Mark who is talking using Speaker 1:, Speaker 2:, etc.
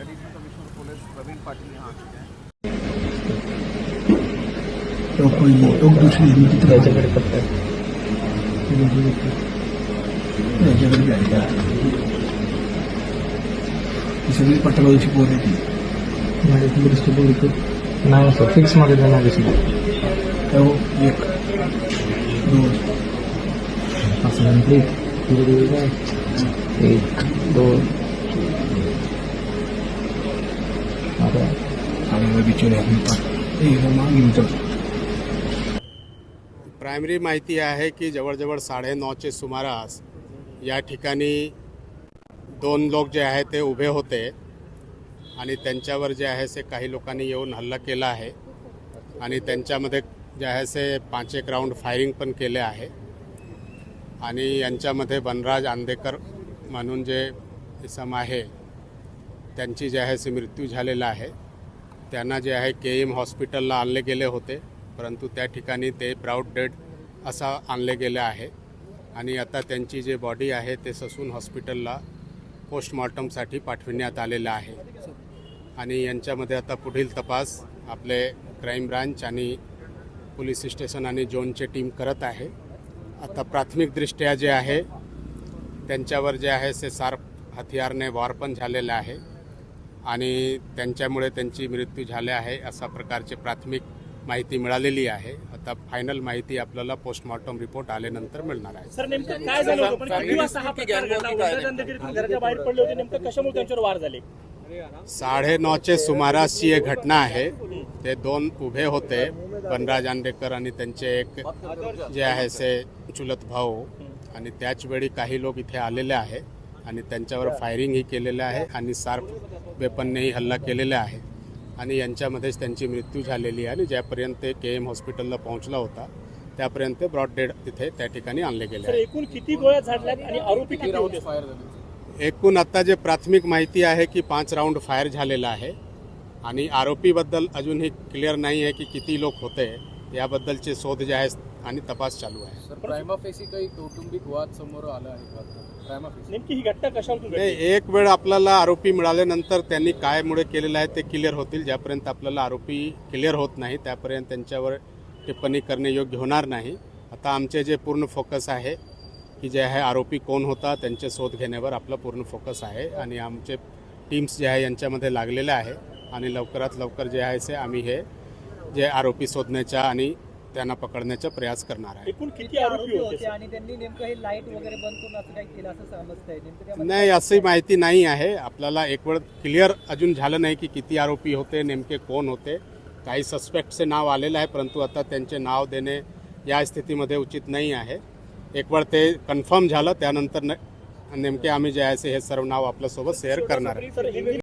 Speaker 1: Additional commissioner police Praveen Patil यहाँ आ चुके हैं।
Speaker 2: तो कोई लोक दुसरी हिंदी
Speaker 3: त्याच्याकडे फक्त
Speaker 2: याच्याकडे बी आहे का? ही सगळी पटवायची पोर आहे ती
Speaker 3: माझ्या दृष्टी बघितली नाही सर फिक्समध्ये देणार दिसली
Speaker 2: हो एक दोन
Speaker 3: असं म्हटली एक दोन आता
Speaker 2: आणि बिचारे आपण पाठ ए मागे मित्र
Speaker 4: प्रायमरी माहिती आहे की जवळजवळ साडेनऊचे सुमारास या ठिकाणी दोन लोक जे आहे ते उभे होते आणि त्यांच्यावर जे आहे ते काही लोकांनी येऊन हल्ला केला आहे आणि त्यांच्यामध्ये जे आहे ते पाच एक राऊंड फायरिंग पण केले आहे आणि यांच्यामध्ये बनराज आंदेकर म्हणून जे इसम आहे त्यांची जे आहे ते मृत्यू झालेला आहे. त्यांना जे आहे के एम हॉस्पिटलला आणले गेले होते. परंतु त्या ठिकाणी ते प्राऊड डेड असा आणले गेले आहे. आणि आता त्यांची जे बॉडी आहे ते ससून हॉस्पिटलला पोस्टमॉर्टमसाठी पाठविण्यात आलेलं आहे. आणि यांच्यामध्ये आता पुढील तपास आपले क्राईम ब्रांच आणि पोलीस स्टेशन आणि जोनचे टीम करत आहे. आता प्राथमिकदृष्ट्या जे आहे त्यांच्यावर जे आहे ते सार हथियारने वार पण झालेलं आहे. आणि त्यांच्यामुळे त्यांची मृत्यू झाले आहे अशा प्रकारची प्राथमिक माहिती मिळालेली आहे. आता फायनल माहिती आपल्याला पोस्टमॉर्टम रिपोर्ट आल्यानंतर मिळणार आहे.
Speaker 5: सर नेमकं काय झालं होतं? पण किती वाजता हा प्रकार घडला वडिलांदेखील घराच्या बाहेर पडले होते. नेमकं कशामुळे त्यांच्यावर वार झाले?
Speaker 4: साडेनऊचे सुमारासची एक घटना आहे. ते दोन उभे होते. बनराज आंडेकर आणि त्यांचे एक जे आहे ते चुलत भाऊ. आणि त्याच वेळी काही लोक इथे आलेले आहे आणि त्यांच्यावर फायरिंगही केलेलं आहे आणि सार्प वेपननेही हल्ला केलेला आहे. आणि यांच्यामध्येच त्यांची मृत्यू झालेली आहे आणि ज्यापर्यंत ते के एम हॉस्पिटलला पोहोचला होता त्यापर्यंत ब्रॉड डेड तिथे त्या ठिकाणी आणले गेले
Speaker 5: एकूण किती गोळ्या झाडल्यात आणि आरोपी किती होते?
Speaker 4: एकूण आता जे प्राथमिक माहिती आहे की पाच राऊंड फायर झालेला आहे आणि आरोपीबद्दल अजूनही क्लिअर नाही आहे की किती लोक होते याबद्दलचे शोध जे आहे आणि तपास चालू आहे.
Speaker 6: सर प्रायमाफेसी काही कौटुंबिक वाद समोर आला आहे का? प्रायमाफेसी
Speaker 5: नेमकी ही घटना
Speaker 4: नाही एक वेळ आपल्याला आरोपी मिळाल्यानंतर त्यांनी काय मुळे केलेलं आहे ते क्लिअर होतील. ज्यापर्यंत आपल्याला आरोपी क्लिअर होत नाही त्यापर्यंत त्यांच्यावर टिप्पणी करणे योग्य होणार नाही. आता आमचे जे पूर्ण फोकस आहे की जे आहे आरोपी कोण होता त्यांचे शोध घेण्यावर आपला पूर्ण फोकस आहे. आणि आमचे टीम्स जे आहे यांच्यामध्ये लागलेले आहे. आणि लवकरात लवकर जे आहे ते आम्ही हे जे आरोपी शोधण्याचा आणि त्यांना पकडण्याचा प्रयास करणार आहे.
Speaker 5: एकूण किती आरोपी होते?
Speaker 7: आणि त्यांनी नेमकं हे लाइट वगैरे बंद करून असं काही केलं असं समजतंय. नेमकं
Speaker 4: नाही अशी माहिती नाही आहे. आपल्याला एक वेळ क्लिअर अजून झालं नाही की किती आरोपी होते नेमके कोण होते. काही सस्पेक्टचे नाव आलेलं आहे परंतु आता त्यांचे नाव देणे या स्थितीमध्ये उचित नाही आहे. एक वेळ ते कन्फर्म झालं त्यानंतर न नेमके आम्ही जे आहे हे सर्व नाव आपल्यासोबत शेअर करणार आहे.